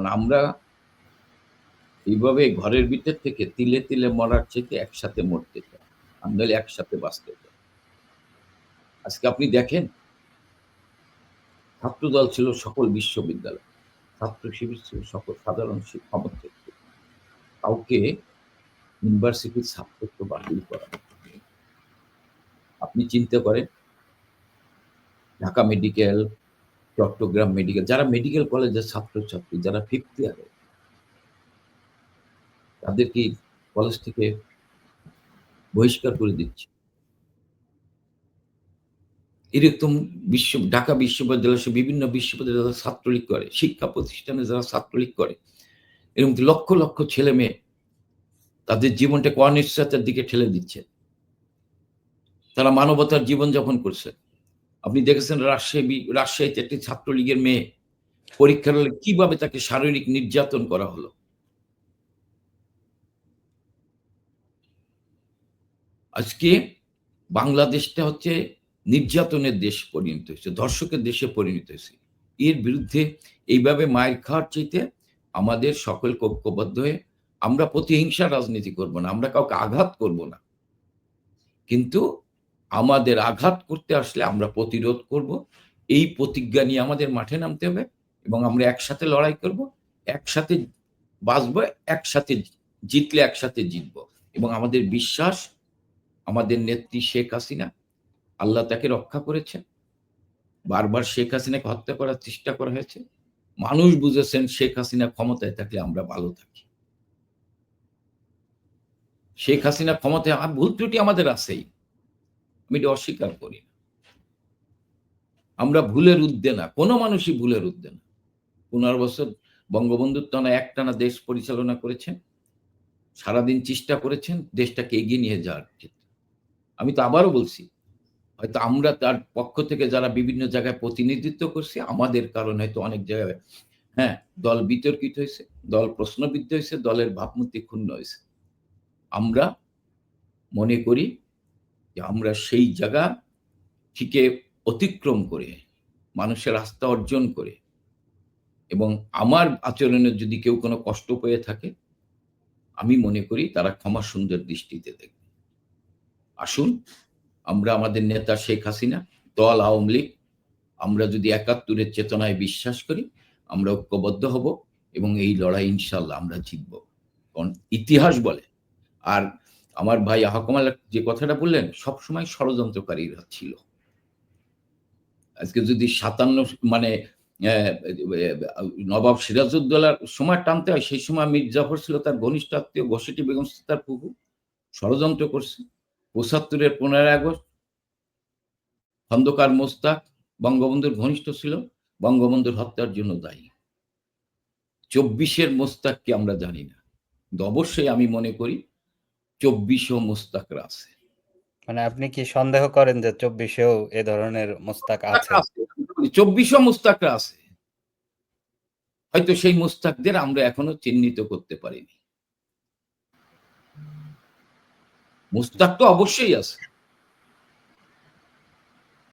এখন আমরা এইভাবে ঘরের ভিতর থেকে তিলে তিলে মরার থেকে একসাথে মরতে চাই। আমরা একসাথে বাঁচতে চাই। আজকে আপনি দেখেন, ছাত্রদল ছিল সকল বিশ্ববিদ্যালয়। ছাত্র শিবির ছিল সকল সাধারণ শিক্ষামন্ত্রী। কাউকে ইউনিভার্সিটির ছাত্রত্ব বাতিল করা আপনি চিন্তা করেন, ঢাকা মেডিকেল চট্টগ্রাম মেডিকেল যারা মেডিকেল কলেজের ছাত্রছাত্রী, যারা ফিফথ ইয়ারে তাদেরকে কলেজ থেকে বহিষ্কার করে দিচ্ছে? এরকম বিশ্ব, ঢাকা বিশ্ববিদ্যালয় বিভিন্ন বিশ্ববিদ্যালয়ে যারা ছাত্রলীগ করে, শিক্ষা প্রতিষ্ঠানে যারা ছাত্রলীগ করে, এরকম লক্ষ লক্ষ ছেলে মেয়ে তাদের জীবনটাকে অনিশ্চয়তার দিকে ঠেলে দিচ্ছে? তারা মানবতার জীবন যাপন করছে। আপনি দেখেছেন রাজশাহী, রাজশাহীতে একটি ছাত্রলীগের মেয়ে পরীক্ষার হলে কীভাবে তাকে শারীরিক নির্যাতন করা হলো? আজকে বাংলাদেশটা হচ্ছে নির্যাতনের দেশ পরিণত হয়েছে, ধর্ষকের দেশে পরিণত হয়েছে। এর বিরুদ্ধে এইভাবে মায়ের খাওয়ার চাইতে আমাদের সকল ঐক্যবদ্ধ হয়ে আমরা প্রতিহিংসা রাজনীতি করব না, আমরা কাউকে আঘাত করব না। কিন্তু আমাদের আঘাত করতে আসলে আমরা প্রতিরোধ করব। এই প্রতিজ্ঞা নিয়ে আমাদের মাঠে নামতে হবে এবং আমরা একসাথে লড়াই করব, একসাথে বাঁচব, একসাথে জিতলে একসাথে জিতব এবং আমাদের বিশ্বাস, আমাদের নেত্রী শেখ হাসিনা আল্লাহ তাকে রক্ষা করেছেন। বারবার শেখ হাসিনাকে হত্যা করার চেষ্টা করা হয়েছে। মানুষ বুঝেছেন শেখ হাসিনা ক্ষমতায় থাকলে আমরা ভালো থাকি। শেখ হাসিনা ক্ষমতায় ভুল ত্রুটি আমাদের আছেই। আমি এটা অস্বীকার করি না। আমরা ভুলের উদ্দে না, কোনো মানুষই ভুলের উদ্দে না। পনেরো বছর বঙ্গবন্ধুর টানা একটানা দেশ পরিচালনা করেছেন, সারাদিন চেষ্টা করেছেন, দেশটাকে এগিয়ে নিয়ে যাওয়ার ক্ষেত্রে। আমি তো আবারও বলছি, হয়তো আমরা তার পক্ষ থেকে যারা বিভিন্ন জায়গায় প্রতিনিধিত্ব করছি, আমাদের কারণে হয়তো অনেক জায়গায় হ্যাঁ দল বিতর্কিত হয়েছে, দল প্রশ্নবিদ্ধ হয়েছে, দলের ভাবমূর্তি ক্ষুণ্ণ হয়েছে। আমরা মনে করি যে আমরা সেই জায়গা থেকে অতিক্রম করে, মানুষের আস্থা অর্জন করে এবং আমার আচরণের যদি কেউ কোনো কষ্ট পেয়ে থাকে, আমি মনে করি তারা ক্ষমা সুন্দর দৃষ্টিতে দেখবে। আসুন, আমরা আমাদের নেতা শেখ হাসিনা, দল আওয়ামী লীগ, আমরা যদি একাত্তরের চেতনায় বিশ্বাস করি, আমরা ঐক্যবদ্ধ হব এবং এই লড়াই ইনশাল্লাহ আমরা জিতব। কারণ ইতিহাস বলে, আর আমার ভাই আহকমাল যে কথাটা বললেন, সবসময় ষড়যন্ত্রকারীরা ছিল। আজকে যদি সাতান্ন মানে নবাব সিরাজউদ্দৌলার সময় টানতে হয়, সেই সময় মীর জাফর ছিল তার ঘনিষ্ঠ আত্মীয় ঘষেটি বেগম তার পুকু ষড়যন্ত্র করছে। পঁচাত্তরের পনেরোই আগস্ট, খন্দকার মোস্তাক বঙ্গবন্ধুর ঘনিষ্ঠ ছিল। বঙ্গবন্ধুর হত্যার জন্য দায়ী। চব্বিশের মোস্তাককে আমরা জানি না। কিন্তু অবশ্যই আমি মনে করি চব্বিশও মোস্তাক আছে। মানে আপনি কি সন্দেহ করেন যে চব্বিশেও এ ধরনের মোস্তাক আছে? চব্বিশও মোস্তাকরা আছে। হয়তো সেই মোস্তাকদের আমরা এখনও চিহ্নিত করতে পারিনি। মুস্তাক তো অবশ্যই আছে।